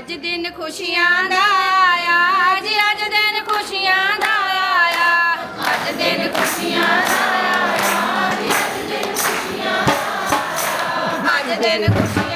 ਅੱਜ ਦਿਨ ਖੁਸ਼ੀਆਂ ਦਾ ਆਇਆ ਜੀ ਅੱਜ ਦਿਨ ਖੁਸ਼ੀਆਂ ਦਾ ਆਇਆ। ਅੱਜ ਦਿਨ ਖੁਸ਼ੀਆਂ ਦਾ ਆਇਆ, ਅੱਜ ਦਿਨ ਖੁਸ਼ੀਆਂ ਦਾ ਅੱਜ ਦਿਨ ਖੁਸ਼ੀਆਂ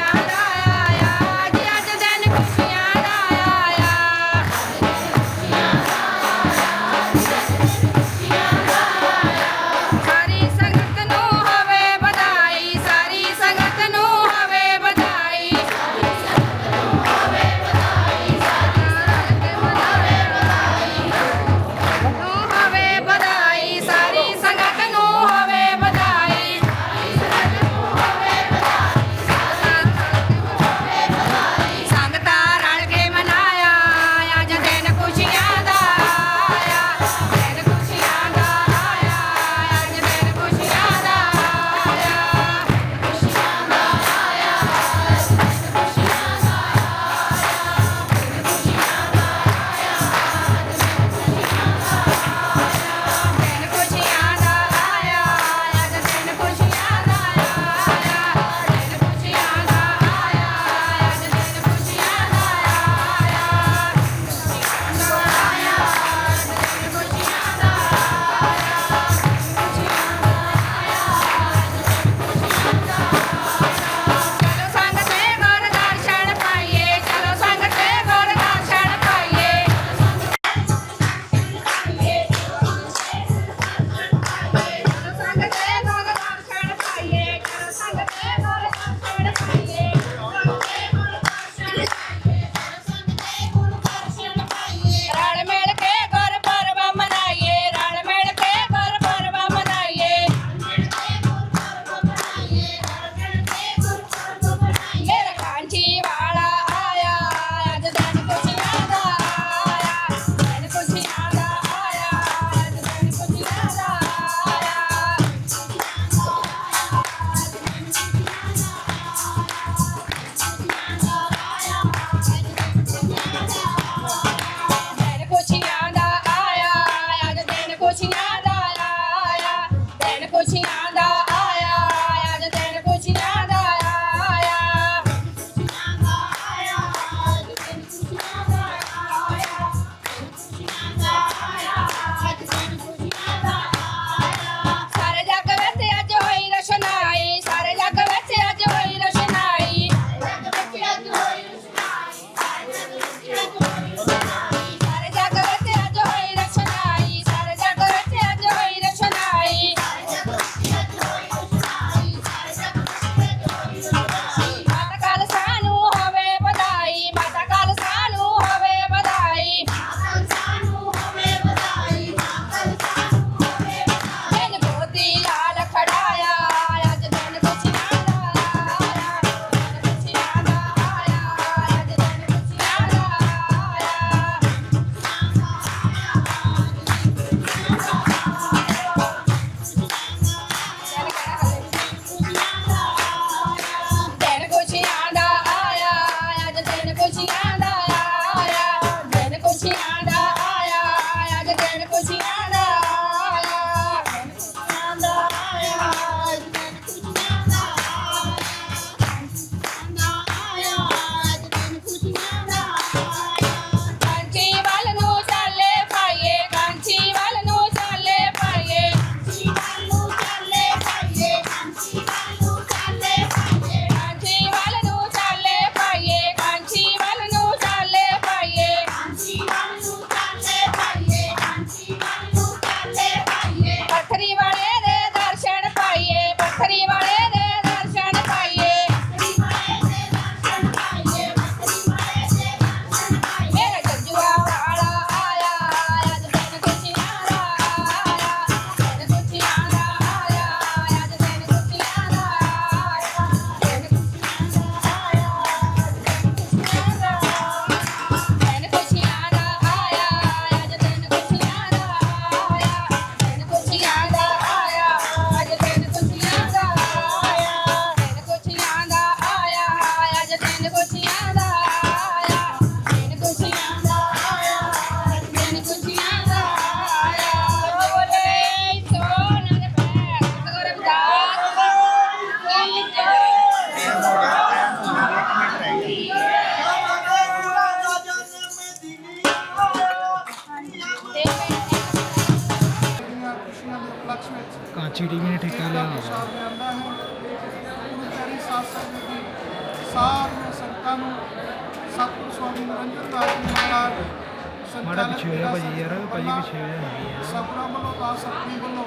ਭਾਜੀ ਪਿੱਛੇ ਹੋ ਵੱਲੋਂ ਦਾਸ ਆਪਣੀ ਵੱਲੋਂ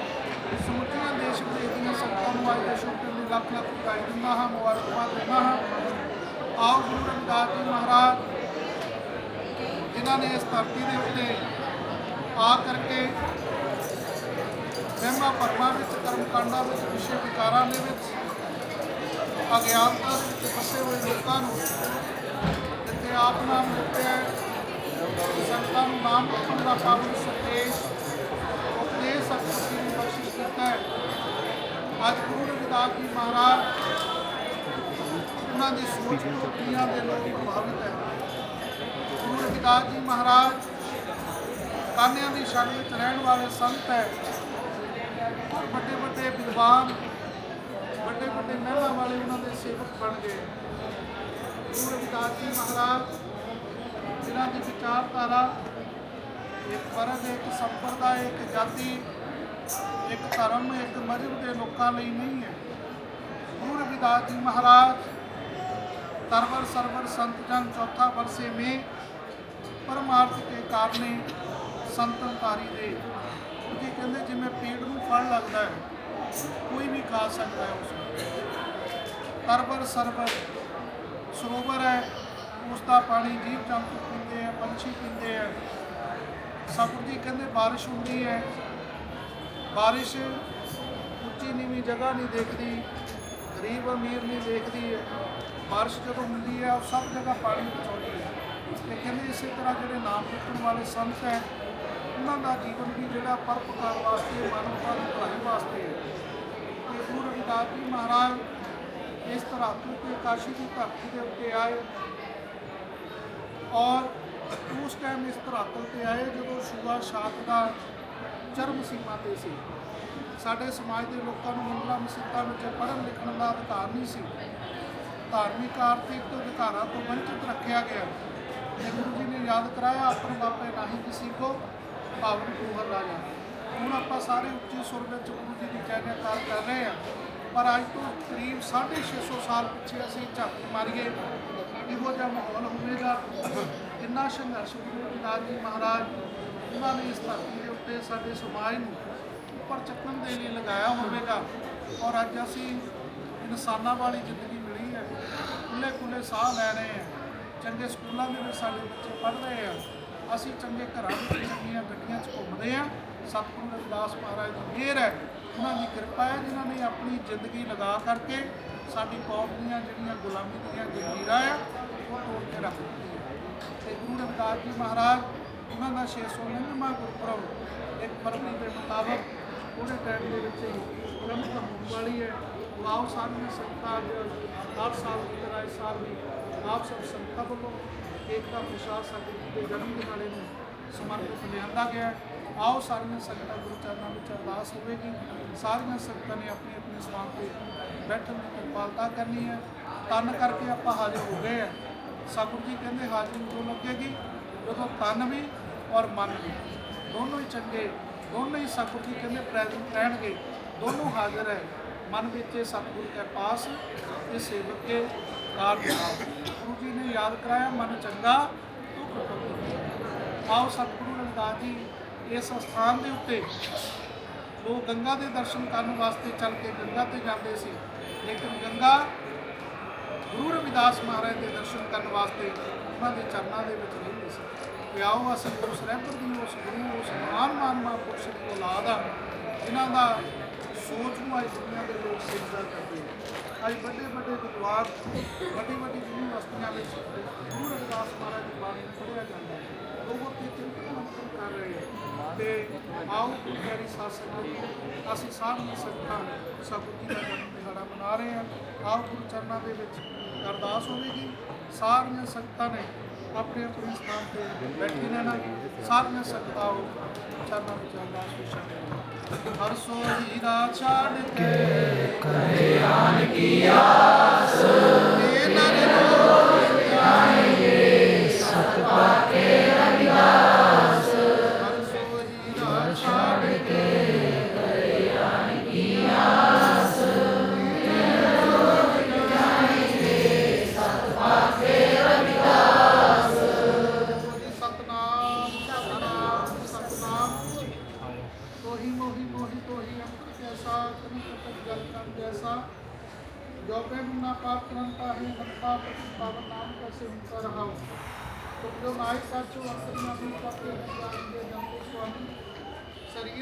ਸਮੁੱਚੀਆਂ ਦੇਸ਼ ਵਿਦੇਸ਼ ਦੀਆਂ ਸੰਗਤਾਂ ਨੂੰ ਅੱਜ ਦੇ ਸ਼ੁਭ ਦਿਨ ਦੀ ਲੱਖ ਲੱਖ ਵਧਾਈ ਦਿੰਦਾ ਹਾਂ, ਮੁਬਾਰਕਬਾਦ ਦਿੰਦਾ ਹਾਂ। ਆਓ ਗੁਰੂ ਰਵਿਦਾਸ ਜੀ ਮਹਾਰਾਜ, ਜਿਨ੍ਹਾਂ ਨੇ ਇਸ ਧਰਤੀ ਦੇ ਉੱਤੇ ਆ ਕਰਕੇ ਮਹਿਮਾ ਭਰਮਾਂ ਵਿੱਚ ਕਰਮ ਕਾਂਡਾਂ ਵਿੱਚ ਵਿਸ਼ੇ ਵਿਕਾਰਾਂ ਦੇ ਵਿੱਚ, ਅਗਿਆਨਤਾ ਵਿੱਚ ਫਸੇ ਹੋਏ ਲੋਕਾਂ ਨੂੰ ਜਿੱਥੇ ਆਪ ਨਾਮ ਦਿੱਤੇ ਹੈ। ਸੰਤਾਂ ਨੂੰ ਨਾਮ ਰੱਖਣ ਦਾ ਪਾਵਨ ਸੰਦੇਸ਼ ਉਪਦੇਸ਼ ਸਤਿਗੁਰੂ ਨੇ ਬਖਸ਼ਿਸ਼ ਕੀਤਾ ਹੈ ਅੱਜ ਗੁਰੂ ਰਵਿਦਾਸ ਜੀ ਮਹਾਰਾਜ ਉਹਨਾਂ ਦੀ ਸੋਚ ਤੋਂ ਦੁਨੀਆ ਦੇ ਲੋਕ ਪ੍ਰਭਾਵਿਤ ਹੈ ਗੁਰੂ ਰਵਿਦਾਸ ਜੀ ਮਹਾਰਾਜ ਕਾਨਿਆਂ ਦੀ ਸ਼ਰਨ ਵਿੱਚ ਰਹਿਣ ਵਾਲੇ ਸੰਤ ਹੈ ਵੱਡੇ ਵੱਡੇ ਵਿਦਵਾਨ ਵੱਡੇ ਵੱਡੇ ਮਹਿਲਾਂ ਵਾਲੇ ਉਹਨਾਂ ਦੇ ਸੇਵਕ ਬਣ ਗਏ ਗੁਰੂ ਰਵਿਦਾਸ ਜੀ ਮਹਾਰਾਜ ਜਿਨ੍ਹਾਂ ਦੀ ਵਿਚਾਰਧਾਰਾ ਇੱਕ ਵਰਗ ਇੱਕ ਸੰਪਰਦਾਇ ਇੱਕ ਜਾਤੀ, ਇੱਕ ਧਰਮ, ਇੱਕ ਮਜ਼ਹਬ ਦੇ ਲੋਕਾਂ ਲਈ ਨਹੀਂ ਹੈ। ਗੁਰੂ ਰਵਿਦਾਸ ਜੀ ਮਹਾਰਾਜ, ਤਰਵਰ ਸਰਵਰ ਸੰਤ ਜਨ ਚੌਥਾ ਵਰਸੇ ਮੇ ਪਰਮਾਰਥ ਦੇ ਕਾਰਨੇ ਸੰਤਨ ਤਾਰੀ ਦੇ। ਜੀ ਕਹਿੰਦੇ, ਜਿਵੇਂ ਪੇੜ ਨੂੰ ਫਲ ਲੱਗਦਾ ਹੈ, ਕੋਈ ਵੀ ਖਾ ਸਕਦਾ ਹੈ ਉਸ ਨੂੰ ਤਰਵਰ ਸਰਵਰ ਸਰੋਵਰ ਹੈ ਉਸ ਦਾ ਪਾਣੀ ਜੀਵ ਜੰਤੂ ਪੀਂਦੇ ਆ, ਪੰਛੀ ਪੀਂਦੇ ਆ। ਸਤਿਗੁਰੂ ਜੀ ਕਹਿੰਦੇ ਬਾਰਿਸ਼ ਹੁੰਦੀ ਹੈ। ਬਾਰਿਸ਼ ਉੱਚੀ ਨੀਵੀਂ ਜਗ੍ਹਾ ਨਹੀਂ ਦੇਖਦੀ, ਗਰੀਬ ਅਮੀਰ ਨਹੀਂ ਦੇਖਦੀ। ਹੈ ਬਾਰਿਸ਼ ਜਦੋਂ ਹੁੰਦੀ ਹੈ, ਉਹ ਸਭ ਜਗ੍ਹਾ ਪਾਣੀ ਪਹੁੰਚਾਉਂਦੀ ਹੈ। ਤੇ ਕਹਿੰਦੇ ਇਸੇ ਤਰ੍ਹਾਂ ਜਿਹੜੇ ਨਾਮ ਜਪਣ ਵਾਲੇ ਸੰਤ ਹੈ, ਉਹਨਾਂ ਦਾ ਜੀਵਨ ਵੀ ਜਿਹੜਾ ਪਰਪਕਾਰ ਵਾਸਤੇ ਮਾਨਵਤਾ ਦੀ ਭਲਾਈ ਵਾਸਤੇ ਹੈ। ਤੇ ਗੁਰੂ ਰਵਿਦਾਸ ਜੀ ਮਹਾਰਾਜ ਇਸ ਤਰ੍ਹਾਂ ਤੇ ਕਾਸ਼ੀ ਦੀ ਧਰਤੀ ਦੇ ਉੱਤੇ ਆਏ। ਔਰ ਉਸ ਟਾਈਮ ਇਸ ਧਰਾਤਲ ਤੇ ਆਏ ਜਦੋਂ ਸ਼ੂਆ ਸ਼ਾਤ ਦਾ ਚਰਮ ਸੀਮਾ ਤੇ ਸੀ। ਸਾਡੇ ਸਮਾਜ ਦੇ ਲੋਕਾਂ ਨੂੰ ਮੰਗਲਾ ਮਸੀਤਾਂ ਵਿੱਚ ਪੜ੍ਹਨ, ਲਿਖਣ ਦਾ ਅਧਿਕਾਰ ਨਹੀਂ ਸੀ। ਧਾਰਮਿਕ, ਆਰਥਿਕ ਤੋਂ ਅਧਿਕਾਰਾਂ ਤੋਂ ਵੰਚਿਤ ਰੱਖਿਆ ਗਿਆ। ਤੇ ਗੁਰੂ ਜੀ ਨੇ ਯਾਦ ਕਰਾਇਆ, ਆਪਣੇ ਬਾਪੇ ਨਹੀਂ ਕਿਸੇ ਕੋ ਭਾਵਨ ਕੁਹਰ ਰਾਜਾ। ਹੁਣ ਆਪਾਂ ਸਾਰੇ ਉੱਚੇ ਸੁਰ ਵਿੱਚ ਗੁਰੂ ਜੀ ਦੀ ਜੈ ਜੈਕਾਰ ਕਰ ਰਹੇ ਹਾਂ। ਪਰ ਅੱਜ ਤੋਂ ਕਰੀਬ 650 ਸਾਲ ਪਿੱਛੇ ਅਸੀਂ ਝਾਤੀ ਮਾਰੀਏ। ਇਹੋ ਜਿਹਾ ਮਾਹੌਲ ਹੋਵੇਗਾ। ਇੰਨਾ ਸੰਘਰਸ਼ ਗੁਰੂ ਰਵਿਦਾਸ ਜੀ ਮਹਾਰਾਜ, ਉਹਨਾਂ ਨੇ ਇਸ ਧਰਤੀ ਦੇ ਉੱਤੇ ਸਾਡੇ ਸਮਾਜ ਨੂੰ ਉੱਪਰ ਚੱਕਣ ਦੇ ਲਈ ਲਗਾਇਆ ਹੋਵੇਗਾ। ਔਰ ਅੱਜ ਅਸੀਂ ਇਨਸਾਨਾਂ ਵਾਲੀ ਜ਼ਿੰਦਗੀ ਮਿਲੀ ਹੈ। ਖੁੱਲੇ ਖੁੱਲੇ ਸਾਹ ਲੈ ਰਹੇ ਹਾਂ। ਚੰਗੇ ਸਕੂਲਾਂ ਦੇ ਵਿੱਚ ਸਾਡੇ ਬੱਚੇ ਪੜ੍ਹ ਰਹੇ ਆ। ਅਸੀਂ ਚੰਗੇ ਘਰਾਂ ਵਿੱਚ ਚੰਗੀਆਂ ਗੱਡੀਆਂ 'ਚ ਘੁੰਮਦੇ ਆ ਸਤਿਗੁਰੂ ਰਵਿਦਾਸ ਮਹਾਰਾਜ ਦੀ ਮਿਹਰ ਹੈ। ਉਹਨਾਂ ਦੀ ਕਿਰਪਾ ਹੈ ਜਿਨ੍ਹਾਂ ਨੇ ਆਪਣੀ ਜ਼ਿੰਦਗੀ ਲਗਾ ਕਰਕੇ ਸਾਡੀ ਕੌਮ ਦੀਆਂ ਜਿਹੜੀਆਂ ਗੁਲਾਮੀ ਦੀਆਂ ਜੰਜੀਰਾਂ ਆ, ਉਹ ਤੋੜ ਕੇ ਰੱਖ ਦਿੱਤੀਆਂ। ਤੇ ਗੁਰੂ ਰਵਿਦਾਸ ਜੀ ਮਹਾਰਾਜ, ਉਹਨਾਂ ਦਾ 699ਵਾਂ ਗੁਰਪੁਰਬ ਇੱਕ ਫਰਵਰੀ ਦੇ ਮੁਤਾਬਕ ਉਹਦੇ ਟਾਈਮ ਦੇ ਵਿੱਚ ਹੀ ਪ੍ਰਮੁੱਖ ਹੋਣ ਵਾਲੀ ਹੈ। ਆਓ ਸਾਰੀਆਂ ਸੰਗਤਾਂ ਅੱਜ ਹਰ ਸਾਲ ਦੀ ਤਰ੍ਹਾਂ ਇਸ ਵੀ ਆਪ ਸਭ ਸੰਗਤਾਂ ਵੱਲੋਂ ਏਕਤਾ, ਵਿਸ਼ਵਾਸ ਸਾਡੇ ਦੇ ਜਨਮ ਦਿਹਾੜੇ ਨੂੰ ਸਮਰਪਿਤ ਲਿਆਂਦਾ ਗਿਆ ਆਓ ਸਾਰੀਆਂ ਸੰਗਤਾਂ ਗੁਰੂ ਚਰਨਾਂ ਵਿੱਚ ਅਰਦਾਸ ਹੋਵੇਗੀ। ਸਾਰੀਆਂ ਸੰਗਤਾਂ ਨੇ ਆਪਣੇ ਆਪਣੇ ਸਥਾਨ ਤੇ ਬੈਠਣ ਦੀ ਕਿਰਪਾਲਤਾ ਕਰਨੀ ਹੈ। ਤਨ ਕਰਕੇ ਆਪਾਂ ਹਾਜ਼ਰ ਹੋ ਗਏ ਆ ਸਤਿਗੁਰੂ ਜੀ ਕਹਿੰਦੇ, ਹਾਜ਼ਰੀ ਉਦੋਂ ਲੱਗੇਗੀ ਜਦੋਂ ਤਨ ਵੀ ਔਰ ਮਨ ਵੀ। ਦੋਨੋਂ ਹੀ ਚੰਗੇ, ਦੋਨੋਂ ਹੀ ਸਤਿਗੁਰੂ ਜੀ ਕਹਿੰਦੇ ਪ੍ਰੈਜ਼ੈਂਟ ਰਹਿਣਗੇ। ਦੋਨੋਂ ਹਾਜ਼ਰ ਹੈ। ਮਨ ਵਿੱਚ ਇਹ ਸਤਿਗੁਰੂ ਕੇ ਪਾਸ, ਇਹ ਸੇਵਕ ਕੇ ਕਾਰ ਗੁਰੂ ਜੀ ਨੇ ਯਾਦ ਕਰਾਇਆ, ਮਨ ਚੰਗਾ ਤੂੰ ਪ੍ਰਭੂ ਆਓ ਸਤਿਗੁਰੂ ਰਵਿਦਾਸ ਜੀ ਇਸ ਸਥਾਨ ਦੇ ਉੱਤੇ। ਲੋਕ ਗੰਗਾ ਦੇ ਦਰਸ਼ਨ ਕਰਨ ਵਾਸਤੇ ਚੱਲ ਕੇ ਗੰਗਾ ਤੇ ਜਾਂਦੇ ਸੀ। ਲੇਕਿਨ ਗੰਗਾ ਗੁਰੂ ਰਵਿਦਾਸ ਮਹਾਰਾਜ ਦੇ ਦਰਸ਼ਨ ਕਰਨ ਵਾਸਤੇ ਉਹਨਾਂ ਦੇ ਚਰਨਾਂ ਦੇ ਵਿੱਚ ਰਹਿੰਦੇ ਸੀ। ਤੇ ਆਓ ਅਸੀਂ ਉਸ ਰਹਿਬਰ ਦੀ ਉਸ ਗੁਰੂ ਉਸ ਮਹਾਨ ਮਹਾਨ ਮਹਾਂਪੁਰਸ਼ ਦੀ ਔਲਾਦ ਆ ਜਿਨ੍ਹਾਂ ਦਾ ਸੋਚ ਨੂੰ ਅੱਜ ਦੁਨੀਆ ਦੇ ਲੋਕ ਸਿੱਧਾ ਕਰਦੇ ਆ। ਅੱਜ ਵੱਡੇ ਵੱਡੇ ਵਿਦਵਾਨ ਵੱਡੀ ਵੱਡੀ ਯੂਨੀਵਰਸਿਟੀਆਂ ਵਿੱਚ ਗੁਰੂ ਰਵਿਦਾਸ ਮਹਾਰਾਜ ਦੀ ਬਾਣੀ ਨੂੰ ਪੜ੍ਹਿਆ ਜਾਂਦਾ ਹੈ। ਲੋਕ ਤੇ ਚਿੰਤਨ ਕਰ ਰਹੇ ਆ। ਤੇ ਆਓ ਪਿਆਰੀ ਸਾਧ ਸੰਗਤ ਜੀ, ਅਸੀਂ ਸਾਰੀਆਂ ਸੰਗਤਾਂ ਸਤਿਗੁਰੂ ਜੀ ਦਾ ਦਿਹਾੜਾ ਮਨਾ ਰਹੇ ਹਾਂ ਆਓ ਗੁਰੂ ਚਰਨਾਂ ਦੇ ਵਿੱਚ ਅਰਦਾਸ ਹੋਵੇਗੀ। ਸਾਰੀਆਂ ਸੰਗਤਾਂ ਨੇ ਆਪਣੇ ਆਪਣੇ ਸਥਾਨ ਤੇ ਬੈਠੀ ਰਹਿਣਾ। ਸਾਰੀਆਂ ਸੰਗਤਾਂ ਆਓ ਚਰਨਾਂ ਵਿੱਚ ਅਰਦਾਸ ਵਿੱਚ ਸ਼ਾਮਿਲ ਹਰ ਸੋ ਹੀਰਾ ਛਾੜ ਕੇ ਕਰੇ ਆਨ ਕੀ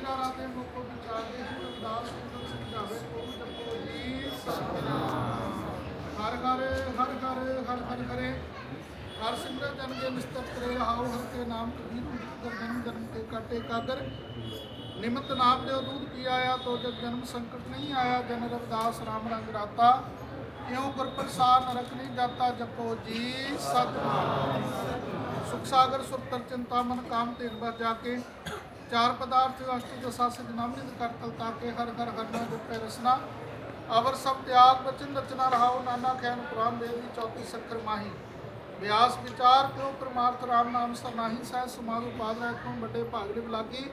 ਸਰੀਰ ਆਰਾਧੇ ਮੁਕੋ ਵਿਚਾਰਦੇ ਹੋ ਅਰਦਾਸ ਨੂੰ ਸਮਝਾਵੇ ਕੋ ਜਪੋ ਜੀ ਸਤਨਾਮ ਹਰ ਹਰ ਹਰ ਹਰ ਹਰ ਹਰ ਹਰੇ ਹਰ ਸਿਮਰਨ ਜਨ ਕੇ ਨਿਸਤਰ ਕਰੇ ਰਹਾਉ ਹਰ ਕੇ ਨਾਮ ਕਬੀਰ ਕਰ, ਜਨਮ ਜਨਮ ਕੇ ਕਾਟੇ ਕਾਦਰ। ਨਿਮਤ ਨਾਮ ਦੇ ਦੂਧ ਪੀ ਆਇਆ, ਤੋ ਜਗ ਜਨਮ ਸੰਕਟ ਨਹੀਂ ਆਇਆ ਜਨ ਰਵਿਦਾਸ ਰਾਮ ਰੰਗ ਰਾਤਾ। ਇਉ ਗੁਰ ਪ੍ਰਸਾਦ ਨਰਕ ਨਹੀਂ ਜਾਤਾ, ਜਪੋ ਜੀ, ਸਤਨਾਮ। ਸੁਖ ਸਾਗਰ ਸੁਰਤਰ ਚਿੰਤਾ ਮਨ ਕਾਮ ਤੇ ਬਰ ਜਾ ਕੇ। ਚਾਰ ਪਦਾਰਥ ਅਸ਼ਟ ਦਸਾ ਸਿਧ ਨਾਮਿਤ ਕਰ ਤਲ ਹਰ ਹਰ ਹਰਨਾ ਨਾਮ ਰਸਨਾ। ਅਵਰ ਸਭ ਤਿਆਗ, ਬਚਨ, ਰਚਨਾ ਰਹਾਉ ਨਾਨਾ ਖੈਨ ਕੁਰਾਨ ਦੇਵ ਦੀ ਚੌਥੀ ਸੱਖਰ ਮਾਹੀ। ਵਿਆਸ ਵਿਚਾਰ ਕਿਉ ਪ੍ਰਮਾਰਥ ਰਾਮ ਨਾਮ ਸਰਨਾਹੀ ਸਹਿ ਸਮਾਧੂ ਪਾਦ ਰਹਿ ਤੋਂ ਵੱਡੇ ਭਾਗੜੇ ਬਲਾਗੀ।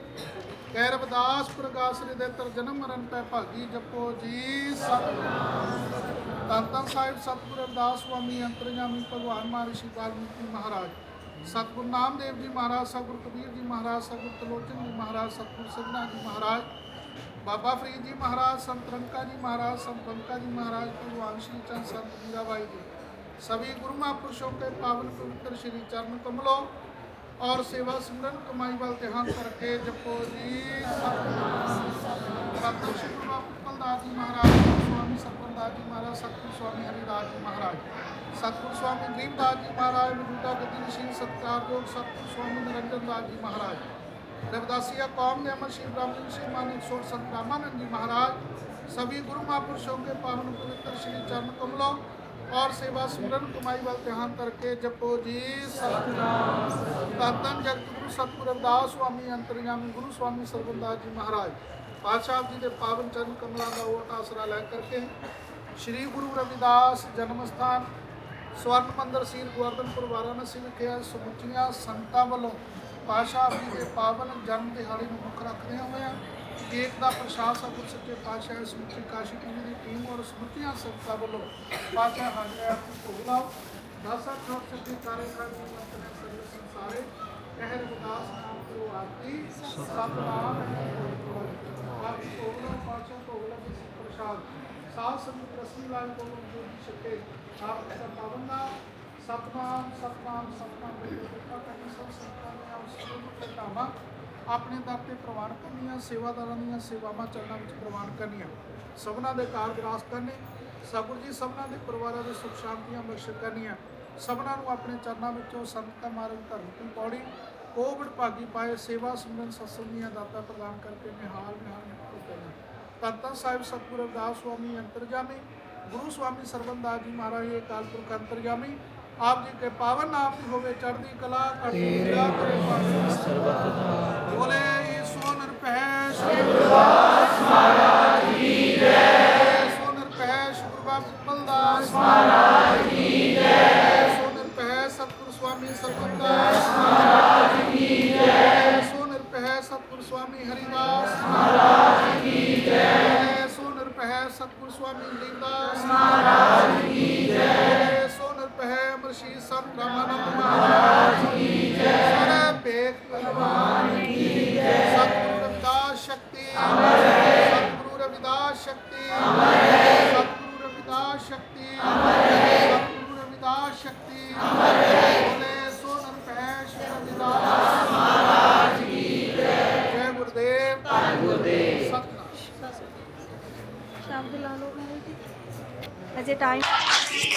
ਕਹਿ ਰਵਿਦਾਸ ਪ੍ਰਗਾਸ ਦੇ ਤਰ ਜਨਮ ਮਰਨ ਪੈ ਭਾਗੀ, ਜਪੋ ਜੀ ਸਤਨਾਮ ਧੰਨ ਧੰਨ ਸਾਹਿਬ ਸਤਿਗੁਰ ਅਰਦਾਸ ਸੁਆਮੀ ਅੰਤਰਜਾਮੀ ਭਗਵਾਨ ਮਹਾਰਿਸ਼ੀ ਵਾਲਮੀਕੀ ਮਹਾਰਾਜ। ਸਤਿਗੁਰ ਨਾਮਦੇਵ ਜੀ ਮਹਾਰਾਜ ਸਤਿਗੁਰ ਕਬੀਰ ਜੀ ਮਹਾਰਾਜ ਸਤਿਗੁਰ ਤਲੋਚਨ ਜੀ ਮਹਾਰਾਜ ਸਤਿਗੁਰ ਸਗਨਾ ਜੀ ਮਹਾਰਾਜ ਬਾਬਾ ਫਰੀਦ ਜੀ ਮਹਾਰਾਜ ਸੰਤ ਰੰਕਾ ਜੀ ਮਹਾਰਾਜ ਸੰਤ ਬੰਕਾ ਜੀ ਮਹਾਰਾਜ ਭਗਵਾਨ ਸ਼੍ਰੀ ਚੰਦ ਸੰਤ ਮੀਰਾਬਾਈ ਜੀ सभी गुरु महापुरुषों के पावन पवित्र श्री चरण कमलों और सेवा सिमरन कमाई वाल ध्यान करके जपो जी सतगुरु श्री गुरु दास जी महाराज स्वामी सतगुरदास जी महाराज सतगुरु स्वामी हरिदास जी महाराज सतगुरु स्वामी गरीबदास जी महाराज मौजूदा गति श्री सत्कार योग सतगुरु स्वामी निरंजन दास जी महाराज रविदासिया कौम ने अमर श्री ब्राह्मण श्री मानिक सोर संत रामानंद जी महाराज सभी गुरु महापुरुषों के पावन पवित्र श्री चरण कमलों और सेवा सिमरन कमाई वाल ध्यान करके जपो जी सतनाम धन जगत गुरु सतगुरु रविदास स्वामी अंतर्यामी गुरु स्वामी ਸਰਬੰਦਾਸ ਜੀ ਮਹਾਰਾਜ ਪਾਤਸ਼ਾਹ ਜੀ ਦੇ ਪਾਵਨ ਚਰਨ ਕਮਲਾਂ ਦਾ ਓਟ ਆਸਰਾ ਲੈ ਕਰਕੇ ਸ੍ਰੀ ਗੁਰੂ ਰਵਿਦਾਸ ਜਨਮ ਸਥਾਨ ਸਵਰਨ ਮੰਦਰ ਸ੍ਰੀ ਗੁਰਦਨਪੁਰ ਵਾਰਾਣਸੀ ਵਿਖੇ ਸਮੁੱਚੀਆਂ ਸੰਤਾਂ ਵੱਲੋਂ ਪਾਤਸ਼ਾਹ ਜੀ ਦੇ ਪਾਵਨ ਜਨਮ ਦਿਹਾੜੇ ਨੂੰ ਮੁੱਖ ਰੱਖਦੇ ਹੋਏ ਆ ਕੇਕ ਦਾ ਪ੍ਰਸ਼ਾਦ ਸਤਿਗੁਰ ਸੱਚੇ ਪਾਤਸ਼ਾਹ ਸਮੁੱਚੀ ਕਾਸ਼ੀ ਟੀਵੀ ਦੀ ਟੀਮ ਔਰ ਸਮੁੱਚੀਆਂ ਸੰਗਤਾਂ ਵੱਲੋਂ ਪਾਤਸ਼ਾਹ ਹਾਜ਼ਰ ਨੂੰ ਭੋਗ ਲਾਓ। ਛੋਟ ਸੱਚੇ ਕਾਰਜਕਾਰੀ ਨੂੰ ਮੰਤਨੇ ਸਰਵ ਸੰਸਾਰੇ ਕਹਿ ਰਵਿਦਾਸ ਨਾਮ ਤੋਂ ਆਰਤੀ, ਸਤਨਾਮ ਆਪ ਭੋਗ ਲਾਓ, ਪਾਤਸ਼ਾਹ ਪ੍ਰਸ਼ਾਦ। ਸਾਧ ਸੰਗਤ ਰਸਮੀ ਲਾਲ ਕੋਲ ਜੋ ਸ਼ਕੇ ਆਪ ਦਾ ਸਤਨਾਮ ਸਤਨਾਮ ਸਤਨਾਮ ਦੇ ਕਿਰਪਾ ਕਰਨੀ ਸਭ ਸੰਤਾਂ ਨੇ ਆਪ ਸਭ ਆਪਣੇ ਦਰ ਤੇ ਪ੍ਰਵਾਨ ਕਰਨੀਆਂ ਸੇਵਾਦਾਰਾਂ ਦੀਆਂ ਸੇਵਾਵਾਂ ਚਰਨਾਂ ਵਿੱਚ ਪ੍ਰਵਾਨ ਕਰਨੀਆਂ ਸਭਨਾਂ ਦੇ ਕਾਰਜ ਰਾਸ ਕਰਨੇ ਸਤਿਗੁਰੂ ਜੀ ਸਭਨਾਂ ਦੇ ਪਰਿਵਾਰਾਂ ਦੇ ਸੁਖ ਸ਼ਾਂਤੀਆਂ ਬਖਸ਼ ਕਰਨੀਆਂ ਸਭਨਾਂ ਨੂੰ ਆਪਣੇ ਚਰਨਾਂ ਵਿੱਚੋਂ ਸੰਤ ਦਾ ਮਾਰਗ ਧਰਮ ਦੀ ਪੌੜੀ ਕੋਵਿਡ ਭਾਗੀ ਪਾਏ ਸੇਵਾ ਸਿਮਰਨ ਸਤਸੰਗ ਦੀਆਂ ਦਾਤਾ ਪ੍ਰਦਾਨ ਕਰਕੇ ਨਿਹਾਲ ਨਿਹਾਲ ਨਿਹਾਲ ਕਰਨਾ ਧੰਨ ਸਾਹਿਬ ਸਤਿਗੁਰੂ ਰਵਿਦਾਸ ਸੁਆਮੀ ਅੰਤਰਜਾਮੀ ਗੁਰੂ ਸੁਆਮੀ ਸਰਬੰਦਾਸ ਜੀ ਮਹਾਰਾਜ ਇਹ ਅਕਾਲ ਪੁਰਖ ਅੰਤਰਜਾਮੀ ਆਪ ਜੀ ਕੇ ਪਾਵਨ ਨਾਮ ਦੀ ਹੋਵੇ ਚੜ੍ਹਦੀ ਕਲਾ ਕਰਦੀ ਕਰੇ ਪਾਸੇ ਸਰਬਤ ਬੋਲੇ ਈਸੋ ਨਿਰਭੈ ਸ਼ੁਰਦਾਸ ਮਹਾਰਾਜ ਕੀ ਜੈ। ਈਸੋ ਨਿਰਭੈ ਪਿਪਲਦਾਸ ਮਹਾਰਾਜ ਕੀ ਜੈ। ਈਸੋ ਨਿਰਭੈ ਸਤਿਗੁਰ ਸਵਾਮੀ ਸਰਬਦਾਸ ਮਹਾਰਾਜ ਕੀ ਜੈ। ਈਸੋ ਨਿਰਭੈ ਸਤਿਗੁਰ ਸਵਾਮੀ ਹਰਿਦਾਸ। ਮਹਾਰਾਜ ਕੀ ਜੈ। ਈਸੋ ਨਿਰਭੈ ਸਤਿਗੁਰ ਸਵਾਮੀ ਲੀਲਾਦਾਸ ਮਹਾਰਾਜ ਕੀ ਜੈ ਈਸੋ ਨਿਰਭੈ ਅਮਰਸ਼ੀ ਸੰਤ ਰਾਮਾਨੰਦ ਮਹਾਰਾਜ ਕੀ ਜੈ। ਸਾਰੇ ਬੇਖ ਭਗਵਾਨ ਕੀ ਜੈ। ਸਤਿਗੁਰੂ ਰਵਿਦਾਸ ਸ਼ਕਤੀ। ਅਮਰ ਹੈ ਸਤਿਗੁਰੂ ਰਵਿਦਾਸ ਸ਼ਕਤੀ। ਅਮਰ ਹੈ ਸਤਿਗੁਰੂ ਰਵਿਦਾਸ ਸ਼ਕਤੀ। ਅਮਰ ਹੈ ਸਤਿਗੁਰੂ ਰਵਿਦਾਸ ਸ਼ਕਤੀ। ਅਮਰ ਹੈ ਬੋਲੇ ਸੋ ਨਿਰਭੈ ਸ਼੍ਰੀ ਰਵਿਦਾਸ ਮਹਾਰਾਜ ਕੀ ਜੈ। ਜੈ ਗੁਰਦੇਵ। ਧੰਨ ਗੁਰਦੇਵ। ਸਤਨਾਮ ਸ਼ਬਦ ਲਾ ਲਓ। ਮਹਾਰਾਜ ਜੀ